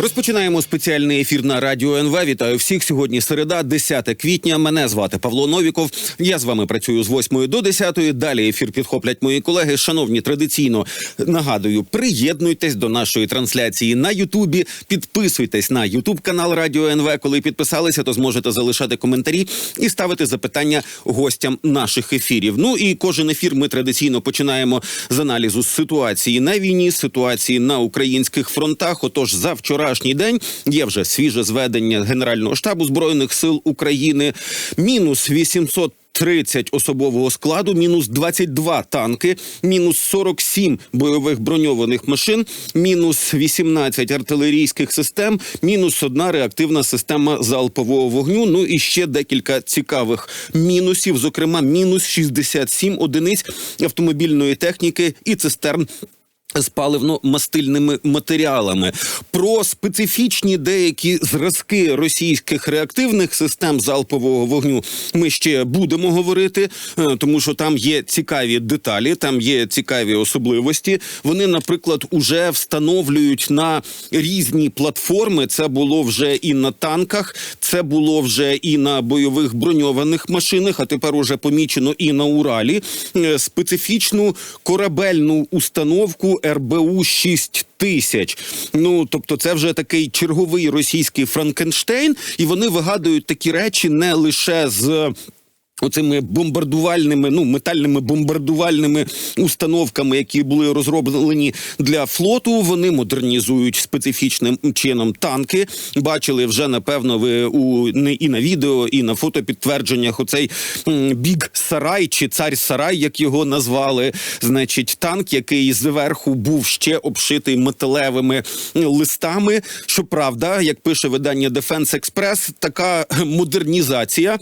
Розпочинаємо спеціальний ефір на радіо НВ. Вітаю всіх. Сьогодні середа, 10 квітня. Мене звати Павло Новіков. Я з вами працюю з 8 до 10. Далі ефір підхоплять мої колеги. Шановні, традиційно нагадую, приєднуйтесь до нашої трансляції на Ютубі. Підписуйтесь на Ютуб канал Радіо НВ. Коли підписалися, то зможете залишати коментарі і ставити запитання гостям наших ефірів. Ну і кожен ефір ми традиційно починаємо з аналізу ситуації на війні, ситуації на українських фронтах. Отож, за вчорашній день є вже свіже зведення Генерального штабу збройних сил України. Мінус 800 30 особового складу, мінус 22 танки, мінус 47 бойових броньованих машин, мінус 18 артилерійських систем, мінус одна реактивна система залпового вогню. Ну і ще декілька цікавих мінусів, зокрема, мінус 67 одиниць автомобільної техніки і цистерн з паливно-мастильними матеріалами про специфічні деякі зразки російських реактивних систем залпового вогню ми ще будемо говорити, е, тому що там є цікаві деталі, там є цікаві особливості. Вони, наприклад, уже встановлюють на різні платформи. Це було вже і на танках, це було вже і на бойових броньованих машинах. А тепер уже помічено і на Уралі е, специфічну корабельну установку. РБУ 6 тисяч. Ну тобто, це вже такий черговий російський Франкенштейн, і вони вигадують такі речі не лише з. Оцими бомбардувальними, ну метальними бомбардувальними установками, які були розроблені для флоту, вони модернізують специфічним чином танки. Бачили вже напевно ви у не і на відео, і на фотопідтвердженнях оцей біг сарай чи цар сарай, як його назвали. Значить, танк, який зверху був ще обшитий металевими листами. Щоправда, як пише видання Defense Express, така модернізація.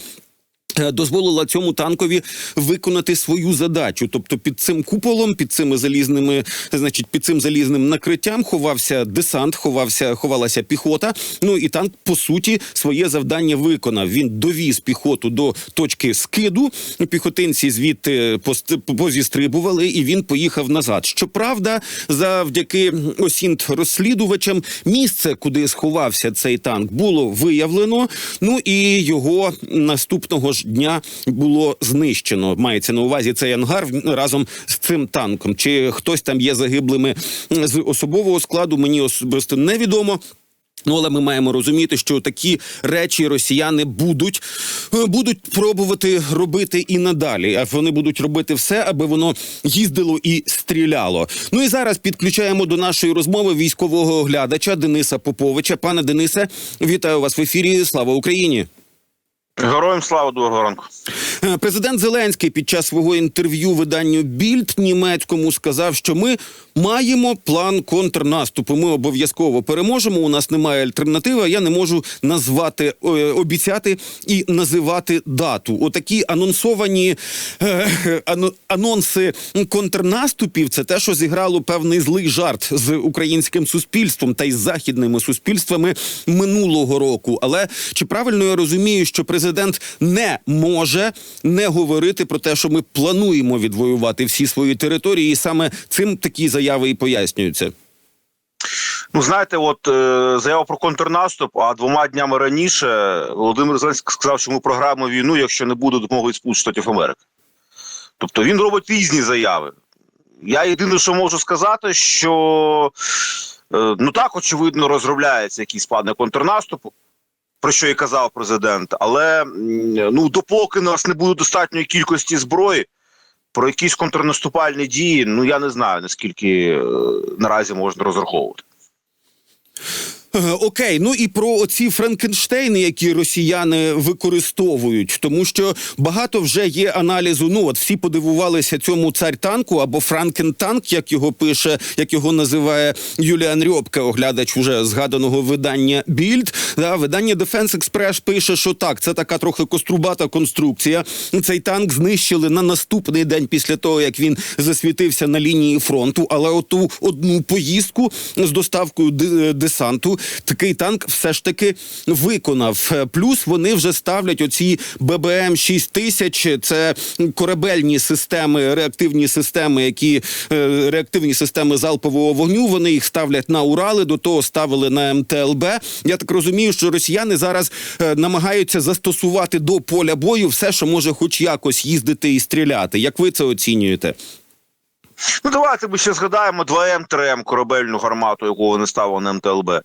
Е, Дозволила цьому танкові виконати свою задачу, тобто під цим куполом, під цими залізними, значить, під цим залізним накриттям ховався десант, ховався, ховалася піхота. Ну і танк по суті своє завдання виконав. Він довіз піхоту до точки скиду. Піхотинці звідти позістрибували, і він поїхав назад. Щоправда, завдяки осінт розслідувачам, місце, куди сховався цей танк, було виявлено. Ну і його наступного ж дня було знищено. Мається на увазі цей ангар разом з цим танком. Чи хтось там є загиблими з особового складу? Мені особисто невідомо. Ну, але ми маємо розуміти, що такі речі росіяни будуть, е, будуть пробувати робити і надалі. А вони будуть робити все, аби воно їздило і стріляло. Ну і зараз підключаємо до нашої розмови військового оглядача Дениса Поповича. Пане Денисе, вітаю вас в ефірі. Слава Україні! Героям слава доброго ранку. Е, Президент Зеленський під час свого інтерв'ю виданню Більд німецькому сказав, що ми маємо план контрнаступу. Ми обов'язково переможемо. У нас немає альтернативи. Я не можу назвати е, обіцяти і називати дату. Отакі анонсовані е, анонси контрнаступів. Це те, що зіграло певний злий жарт з українським суспільством та й з західними суспільствами минулого року. Але чи правильно я розумію, що президент не може не говорити про те, що ми плануємо відвоювати всі свої території, і саме цим такі заяви і пояснюються? Ну знаєте, от е, заява про контрнаступ. А двома днями раніше Володимир Зеленський сказав, що ми програємо війну, якщо не буде допомоги Сполучених Штатів Америки. Тобто він робить різні заяви. Я єдине, що можу сказати, що е, ну так очевидно розробляється якийсь план контрнаступу. Про що і казав президент, але ну допоки нас не буде достатньої кількості зброї, про якісь контрнаступальні дії, ну я не знаю наскільки е, наразі можна розраховувати. Е, Окей, ну і про оці Франкенштейни, які росіяни використовують, тому що багато вже є аналізу. Ну от всі подивувалися цьому цар танку або Франкентанк, як його пише, як його називає Юліан Рьобка, оглядач уже згаданого видання Більд. Да, видання Defense Express пише, що так, це така трохи кострубата конструкція. Цей танк знищили на наступний день після того, як він засвітився на лінії фронту. Але оту одну поїздку з доставкою д- десанту такий танк все ж таки виконав. Е, Плюс вони вже ставлять оці ББМ 6000 Це корабельні системи, реактивні системи, які е, реактивні системи залпового вогню. Вони їх ставлять на Урали. До того ставили на МТЛБ. Я так розумію, що росіяни зараз е, намагаються застосувати до поля бою все, що може, хоч якось їздити і стріляти. Як ви це оцінюєте? Ну давайте ми ще згадаємо 2М 3М корабельну гармату, яку вони ставили на МТЛБ.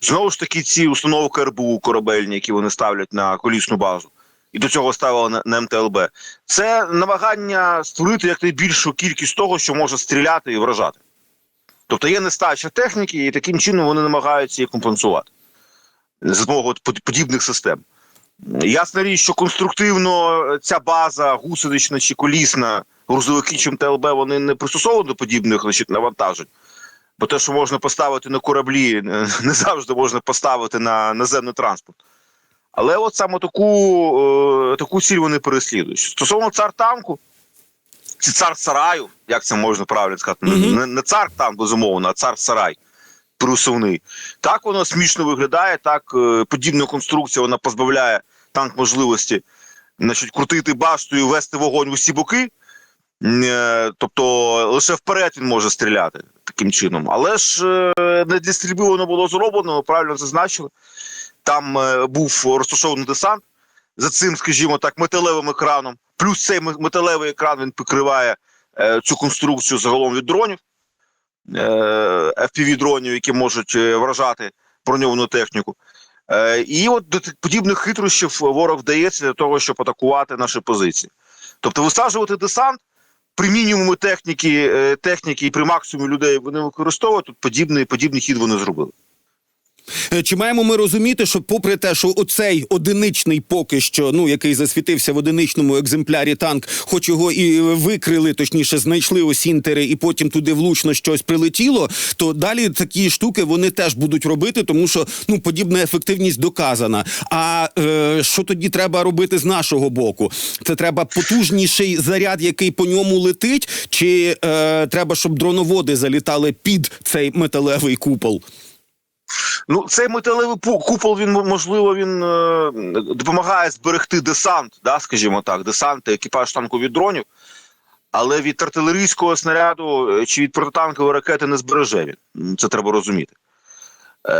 Знову ж таки, ці установки РБУ корабельні, які вони ставлять на колісну базу, і до цього ставили на, на МТЛБ. Це намагання створити якнайбільшу кількість того, що може стріляти і вражати. Тобто є нестача техніки, і таким чином вони намагаються її компенсувати за допомогою подібних систем. Ясна річ, що конструктивно ця база гусенична чи колісна, грузовики чи МТЛБ, вони не пристосовані до подібних значить, навантажень. Бо те, що можна поставити на кораблі, е, не завжди можна поставити на наземний транспорт. Але от саме таку, е, таку ціль вони переслідують. Стосовно цар танку, чи цар сараю, як це можна правильно сказати, Мгм. не, не цар танк, безумовно, а цар сарай пересувний. Так воно смішно виглядає, так е, подібна конструкція вона позбавляє танк можливості значить, крутити башту і вести вогонь в усі боки. Е, Тобто лише вперед він може стріляти таким чином. Але ж е, не для стрільби воно було зроблено, ви правильно зазначили. Там е, був розташований десант за цим, скажімо так, металевим екраном. Плюс цей металевий екран він покриває цю конструкцію загалом від дронів, е, FPV-дронів, які можуть вражати броньовану техніку. Е, і от до подібних хитрощів ворог вдається для того, щоб атакувати наші позиції. Тобто висаджувати десант при мінімумі техніки, е, техніки і при максимумі людей вони використовують. Тут подібний, подібний хід вони зробили. Е, Чи маємо ми розуміти, що попри те, що оцей одиничний поки що, ну який засвітився в одиничному екземплярі танк, хоч його і викрили, точніше знайшли осінтери, і потім туди влучно щось прилетіло, то далі такі штуки вони теж будуть робити, тому що ну подібна ефективність доказана. А е, що тоді треба робити з нашого боку? Це треба потужніший заряд, який по ньому летить, чи е, треба, щоб дроноводи залітали під цей металевий купол? Ну, цей металевий купол, він можливо він е, допомагає зберегти десант, да, скажімо так, десант, екіпаж танку від дронів, але від артилерійського снаряду е, чи від протитанкової ракети не збереже він. Це треба розуміти. Е,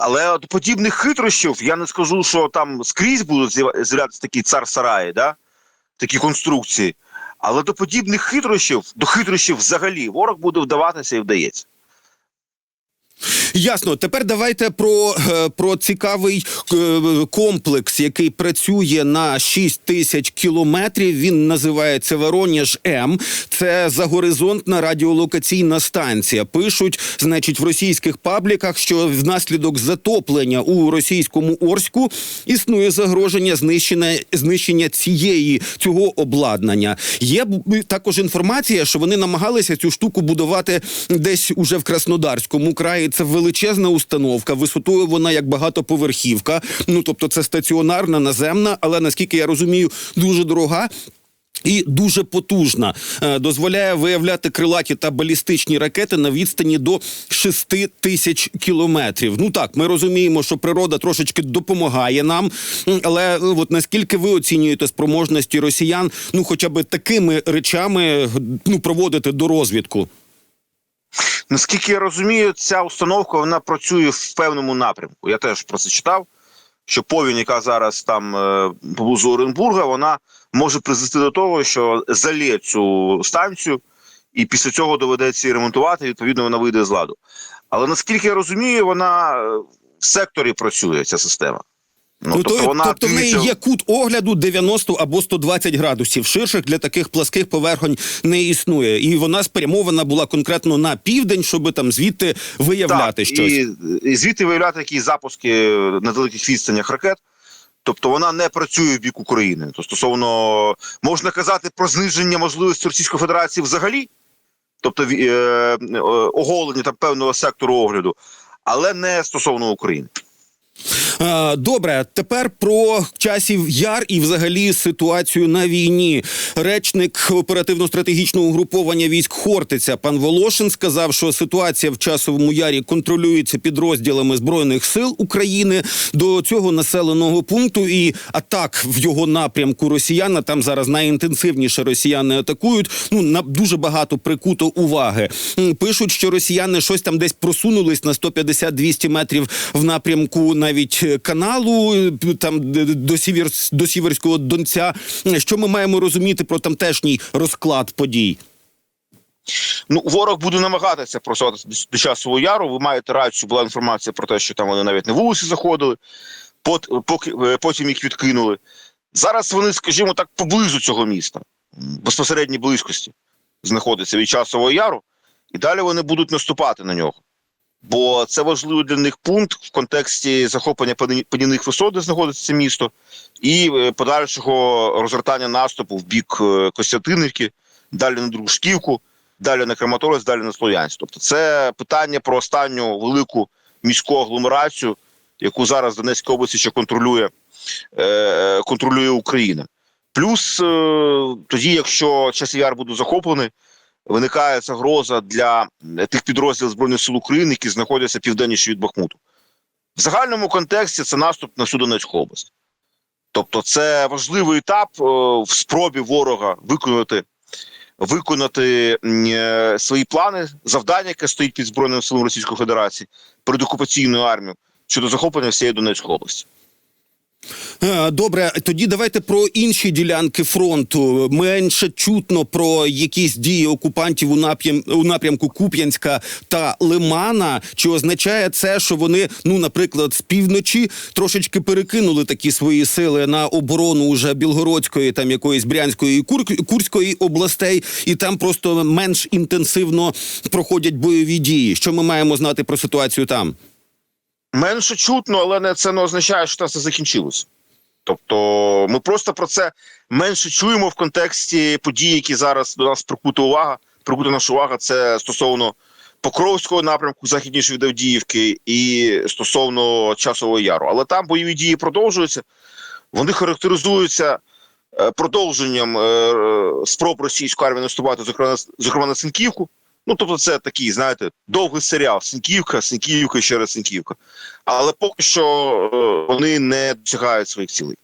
але от подібних хитрощів я не скажу, що там скрізь будуть з'являтися такі цар сараї, да? такі конструкції. Але до подібних хитрощів, до хитрощів взагалі, ворог буде вдаватися і вдається. Ясно. Тепер давайте про, е, про цікавий е, комплекс, який працює на 6 тисяч кілометрів. Він називається Воронеж М. Це загоризонтна радіолокаційна станція. Пишуть, значить, в російських пабліках, що внаслідок затоплення у російському Орську існує загроження знищення, знищення цієї цього обладнання. Є б- також інформація, що вони намагалися цю штуку будувати десь уже в Краснодарському краї. Це величезна установка. Висотою вона як багатоповерхівка. Ну тобто, це стаціонарна, наземна, але наскільки я розумію, дуже дорога. І дуже потужна Е, дозволяє виявляти крилаті та балістичні ракети на відстані до 6 тисяч кілометрів. Ну так, ми розуміємо, що природа трошечки допомагає нам, але е, от наскільки ви оцінюєте спроможності росіян, ну хоча б такими речами ну проводити до розвідку? Наскільки я розумію, ця установка вона працює в певному напрямку. Я теж про це читав. Що повінь, яка зараз там е, поблизу Оренбурга, вона може призвести до того, що залє цю станцію, і після цього доведеться її ремонтувати. Відповідно, вона вийде з ладу. Але наскільки я розумію, вона е, в секторі працює ця система. Ну, Ну, то, тобто в неї є кут огляду 90 або 120 градусів. Ширших для таких пласких поверхонь не існує. І вона спрямована була конкретно на південь, щоб там звідти виявляти так, щось. І, і звідти виявляти якісь запуски на далеких відстанях ракет. Тобто вона не працює в бік України. То стосовно можна казати про зниження можливості Російської Федерації взагалі, тобто е, е, оголення там певного сектору огляду, але не стосовно України. Добре, тепер про часів яр і взагалі ситуацію на війні. Речник оперативно-стратегічного угруповання військ Хортиця пан Волошин сказав, що ситуація в часовому ярі контролюється підрозділами збройних сил України до цього населеного пункту. І атак в його напрямку росіян там зараз найінтенсивніше росіяни атакують. Ну на дуже багато прикуто уваги. Пишуть, що росіяни щось там десь просунулись на 150-200 метрів в напрямку навіть е, каналу, е, там до Сівер до Сіверського Донця. Що ми маємо розуміти про тамтешній розклад подій? Ну, ворог буде намагатися просувати до- часового яру. Ви маєте рацію, була інформація про те, що там вони навіть на вулиці заходили, пот, поки, е, потім їх відкинули. Зараз вони, скажімо так, поблизу цього міста, м, безпосередній близькості, знаходяться від часового яру, і далі вони будуть наступати на нього. Бо це важливий для них пункт в контексті захоплення пані- панівних висот, де знаходиться місто, і е, подальшого розгортання наступу в бік е, Костянтинівки, далі на Дружківку, далі на Краматорськ, далі на Слов'янськ. Тобто це питання про останню велику міську агломерацію, яку зараз в Донецькій області ще контролює, е, контролює Україна. Плюс тоді, якщо часів яр буде захоплений, виникає загроза для е, тих підрозділів Збройних сил України, які знаходяться південніше від Бахмуту. В загальному контексті це наступ на всю Донецьку область. Тобто, це важливий етап е, в спробі ворога виконати, виконати е, свої плани, завдання, яке стоїть під Збройними силами Російської Федерації перед окупаційною армією щодо захоплення всієї Донецької області. Е, Добре, тоді давайте про інші ділянки фронту. Менше чутно про якісь дії окупантів у напрям у напрямку Куп'янська та Лимана. Чи означає це, що вони, ну наприклад, з півночі трошечки перекинули такі свої сили на оборону уже Білгородської, там якоїсь Брянської і Кур- Курської областей, і там просто менш інтенсивно проходять бойові дії. Що ми маємо знати про ситуацію там? Менше чутно, але не це не означає, що це закінчилось. Тобто, ми просто про це менше чуємо в контексті подій, які зараз до нас прикута увага. Прикута наша увага це стосовно Покровського напрямку, західніше від Авдіївки, і стосовно часового яру. Але там бойові дії продовжуються. Вони характеризуються е, продовженням е, спроб російської армії наступати, зокрема на Синківку. Ну, тобто, це такий, знаєте, довгий серіал Сіньківка, Сіньківка, ще раз Сіньківка. Але поки що е, вони не досягають своїх цілей.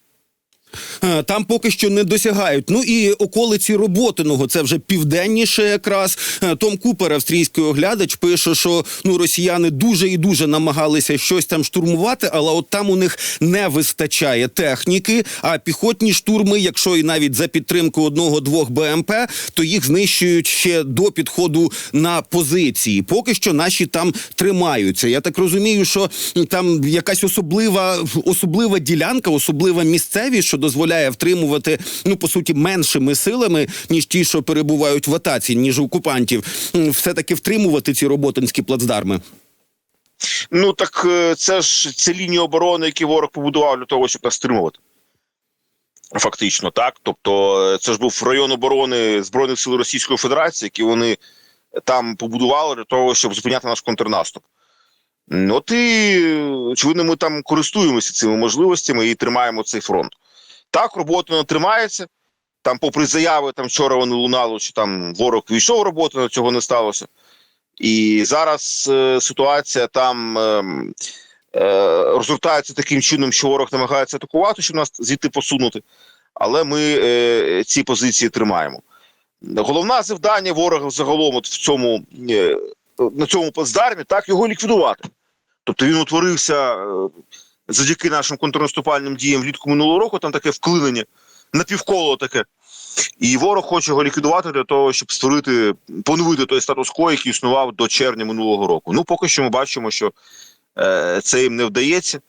Е, Там поки що не досягають. Ну і околиці Роботиного, це вже південніше якраз. Е, Том Купер, австрійський оглядач, пише, що ну росіяни дуже і дуже намагалися щось там штурмувати, але от там у них не вистачає техніки. А піхотні штурми, якщо і навіть за підтримку одного-двох БМП, то їх знищують ще до підходу на позиції. Поки що наші там тримаються. Я так розумію, що там якась особлива особлива ділянка, особлива місцевість, що дозволяє втримувати ну по суті меншими силами, ніж ті, що перебувають в атаці, ніж окупантів, все таки втримувати ці роботинські плацдарми. Ну так е, це ж це лінії оборони, які ворог побудував для того, щоб нас стримувати. Фактично, так. Тобто, е, це ж був район оборони Збройних сил Російської Федерації, які вони там побудували для того, щоб зупиняти наш контрнаступ. От і очевидно, ми там користуємося цими можливостями і тримаємо цей фронт. Так, робота не тримається. Там, попри заяви, там вчора вони лунали, що там ворог війшов в роботу, але цього не сталося. І зараз е, ситуація там е, е, розгортається таким чином, що ворог намагається атакувати, щоб нас звідти посунути. Але ми е, ці позиції тримаємо. Головне завдання ворога загалом от в цьому, е, на цьому плацдармі так його ліквідувати. Тобто він утворився е, завдяки нашим контрнаступальним діям влітку минулого року, там таке вклинення, напівколо таке. І ворог хоче його ліквідувати для того, щоб створити, поновити той статус-кво, який існував до червня минулого року. Ну, поки що ми бачимо, що е, це їм не вдається,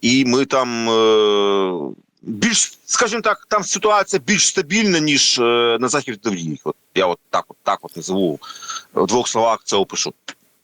і ми там е, більш, скажімо так, там ситуація більш стабільна, ніж е, на захід От Я от так, от так от назову в двох словах це опишу.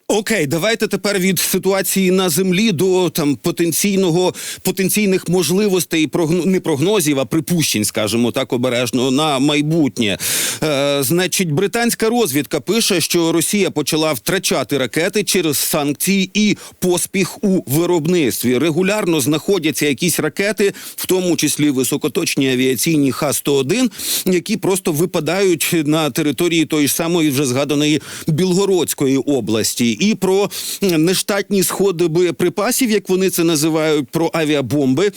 Окей, давайте тепер від ситуації на землі до там потенційного потенційних можливостей прогно, не прогнозів, а припущень, скажімо так, обережно на майбутнє. Е, значить, британська розвідка пише, що Росія почала втрачати ракети через санкції і поспіх у виробництві. Регулярно знаходяться якісь ракети, в тому числі високоточні авіаційні Х-101, які просто випадають на території тої ж самої вже згаданої Білгородської області, і про нештатні сходи боєприпасів, як вони це називають, про авіабомби.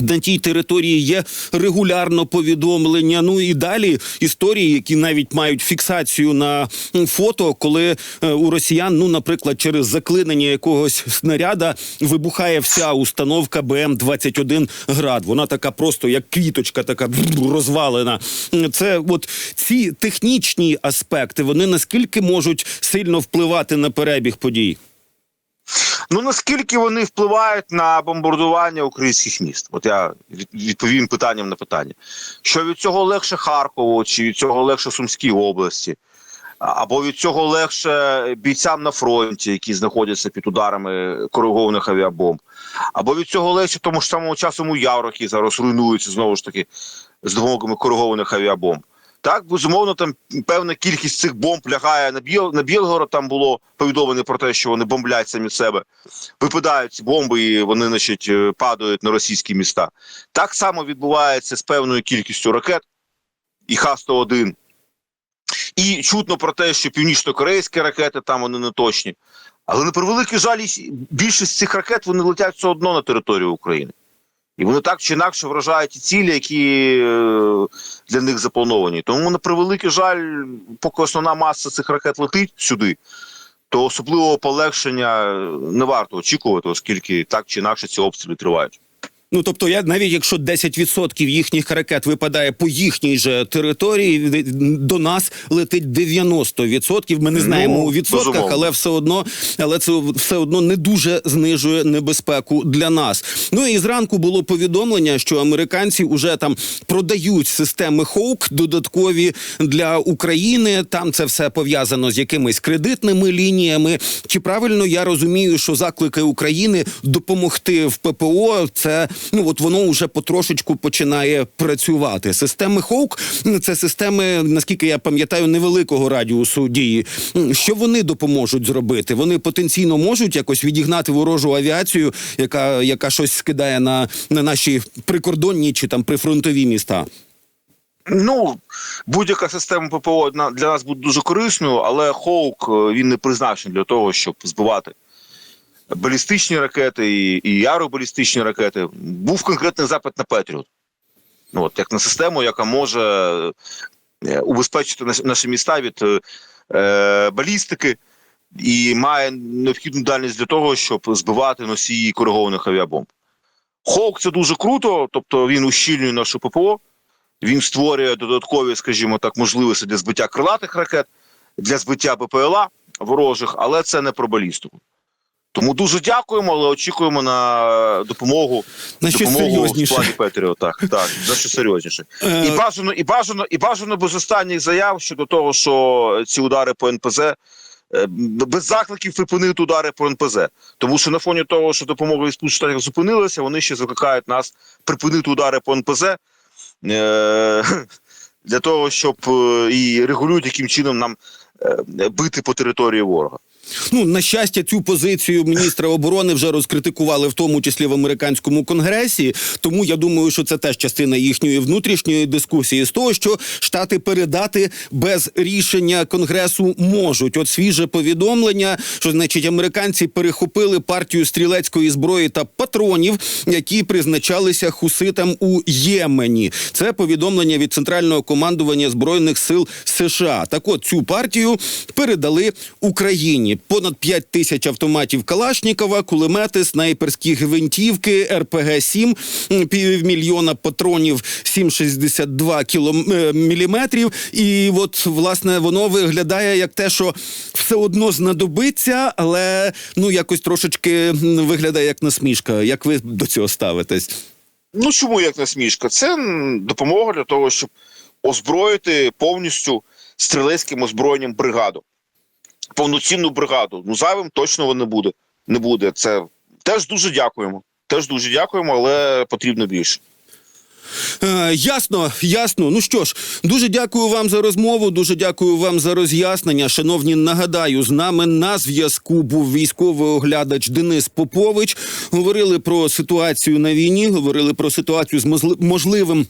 На тій території є регулярно повідомлення. Ну і далі історії, які навіть мають фіксацію на фото, коли е, у росіян, ну, наприклад, через заклинення якогось снаряда вибухає вся установка БМ 21 град. Вона така просто як квіточка, така розвалена. Це от ці технічні аспекти, вони наскільки можуть сильно впливати на перебіг подій. Ну наскільки вони впливають на бомбардування українських міст? От я відповім питанням на питання. Що від цього легше Харкову, чи від цього легше Сумській області, або від цього легше бійцям на фронті, які знаходяться під ударами коригованих авіабомб, або від цього легше тому ж самому часому Яру, який зараз руйнується знову ж таки з допомогою коригованих авіабомб. Так, безумовно, там певна кількість цих бомб лягає на Біл на Білгород. Там було повідомлено про те, що вони бомблять самі себе. Випадають ці бомби, і вони, значить, е, падають на російські міста. Так само відбувається з певною кількістю ракет і Х-101. І чутно про те, що північно-корейські ракети там вони не точні. Але на превеликий жаль, більшість цих ракет вони летять все одно на територію України. І вони так чи інакше вражають ті цілі, які е, для них заплановані. Тому на превеликий жаль, поки основна маса цих ракет летить сюди, то особливого полегшення не варто очікувати, оскільки так чи інакше ці обстріли тривають. Ну тобто, я навіть якщо 10% їхніх ракет випадає по їхній же території, до нас летить 90%. Ми не знаємо Ну, у відсотках, безумовно. але все одно, але це все одно не дуже знижує небезпеку для нас. Ну і зранку було повідомлення, що американці вже там продають системи Хоук додаткові для України. Там це все пов'язано з якимись кредитними лініями. Чи правильно я розумію, що заклики України допомогти в ППО це ну от воно вже потрошечку починає працювати. Системи Хоук це системи, наскільки я пам'ятаю, невеликого радіусу дії. Що вони допоможуть зробити? Вони потенційно можуть якось відігнати ворожу авіацію, яка, яка щось скидає на, на наші прикордонні чи там прифронтові міста. Ну, будь-яка система ППО для нас буде дуже корисною, але Хоук е, він не призначений для того, щоб збивати балістичні ракети і, і аеробалістичні ракети. Був конкретний запит на Петріот. Ну, от, як на систему, яка може е, убезпечити наші, міста від е, е, балістики і має необхідну дальність для того, щоб збивати носії коригованих авіабомб. Хоук це дуже круто, тобто він ущільнює нашу ППО. Він створює додаткові, скажімо так, можливості для збиття крилатих ракет, для збиття БПЛА ворожих, але це не про балістику. Тому дуже дякуємо, але очікуємо на допомогу, На допомогу в складі Петріо. Так, так, за що серйозніше. Е, І бажано, і бажано, і бажано без останніх заяв щодо того, що ці удари по НПЗ. е, Без закликів припинити удари по НПЗ, тому що на фоні того, що допомога від Сполучених Штатів зупинилася, вони ще закликають нас припинити удари по НПЗ е, для того, щоб е, і регулюють, яким чином нам е, бити по території ворога. Ну на щастя, цю позицію міністра оборони вже розкритикували, в тому числі в американському конгресі. Тому я думаю, що це теж частина їхньої внутрішньої дискусії з того, що штати передати без рішення конгресу можуть. От свіже повідомлення, що значить американці перехопили партію стрілецької зброї та патронів, які призначалися хуситам у Ємені. Це повідомлення від центрального командування збройних сил США. Так, от цю партію передали Україні. Понад 5 тисяч автоматів Калашнікова, кулемети, снайперські гвинтівки, РПГ-7, півмільйона патронів 7,62 кілом... е, міліметрів. І от, власне, воно виглядає як те, що все одно знадобиться, але ну якось трошечки виглядає як насмішка. Як ви до цього ставитесь? Ну чому як насмішка? Це допомога для того, щоб озброїти повністю стрілецьким озброєнням бригаду. Повноцінну бригаду. Ну зайвим точно не буде. Не буде. Це теж дуже дякуємо. Теж дуже дякуємо, але потрібно більше. Е, ясно, ясно. Ну що ж, дуже дякую вам за розмову. Дуже дякую вам за роз'яснення. Шановні, нагадаю, з нами на зв'язку був військовий оглядач Денис Попович. Говорили про ситуацію на війні, говорили про ситуацію з можливим.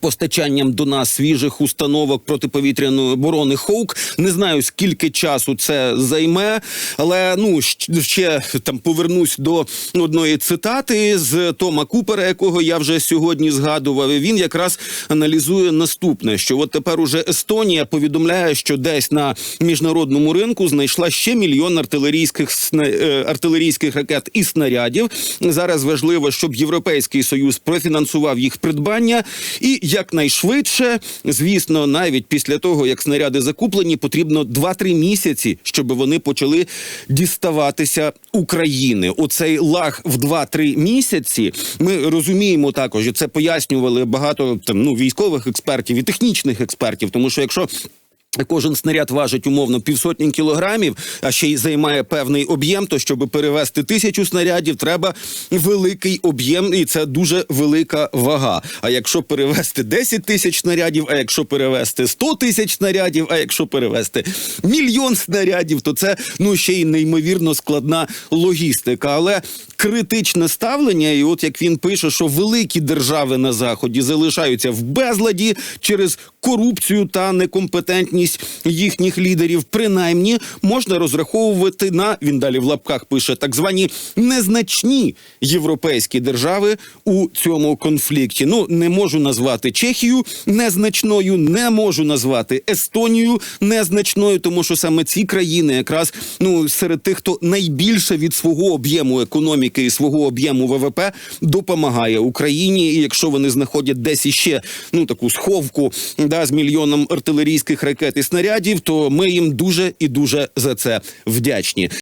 Постачанням до нас свіжих установок протиповітряної оборони Хоук. Не знаю скільки часу це займе, але ну ще там повернусь до одної цитати з Тома Купера, якого я вже сьогодні згадував. Він якраз аналізує наступне: що от тепер уже Естонія повідомляє, що десь на міжнародному ринку знайшла ще мільйон артилерійських е, артилерійських ракет і снарядів. Зараз важливо, щоб Європейський союз профінансував їх придбання і якнайшвидше, звісно, навіть після того як снаряди закуплені, потрібно 2-3 місяці, щоб вони почали діставатися України. Оцей лаг в 2-3 місяці. Ми розуміємо також, і це пояснювали багато там ну військових експертів і технічних експертів, тому що якщо Кожен снаряд важить умовно півсотні кілограмів, а ще й займає певний об'єм. То щоб перевести тисячу снарядів, треба великий об'єм, і це дуже велика вага. А якщо перевести 10 тисяч снарядів, а якщо перевести 100 тисяч снарядів, а якщо перевести мільйон снарядів, то це ну ще й неймовірно складна логістика. Але критичне ставлення, і от як він пише, що великі держави на заході залишаються в безладі через корупцію та некомпетентність їхніх лідерів. Принаймні можна розраховувати на він далі в лапках пише так звані незначні європейські держави у цьому конфлікті. Ну не можу назвати Чехію незначною, не можу назвати Естонію незначною, тому що саме ці країни, якраз ну серед тих, хто найбільше від свого об'єму економіки і свого об'єму ВВП допомагає Україні. І якщо вони знаходять десь іще ну таку сховку да з мільйоном артилерійських ракет і снарядів, то ми їм дуже і дуже за це вдячні.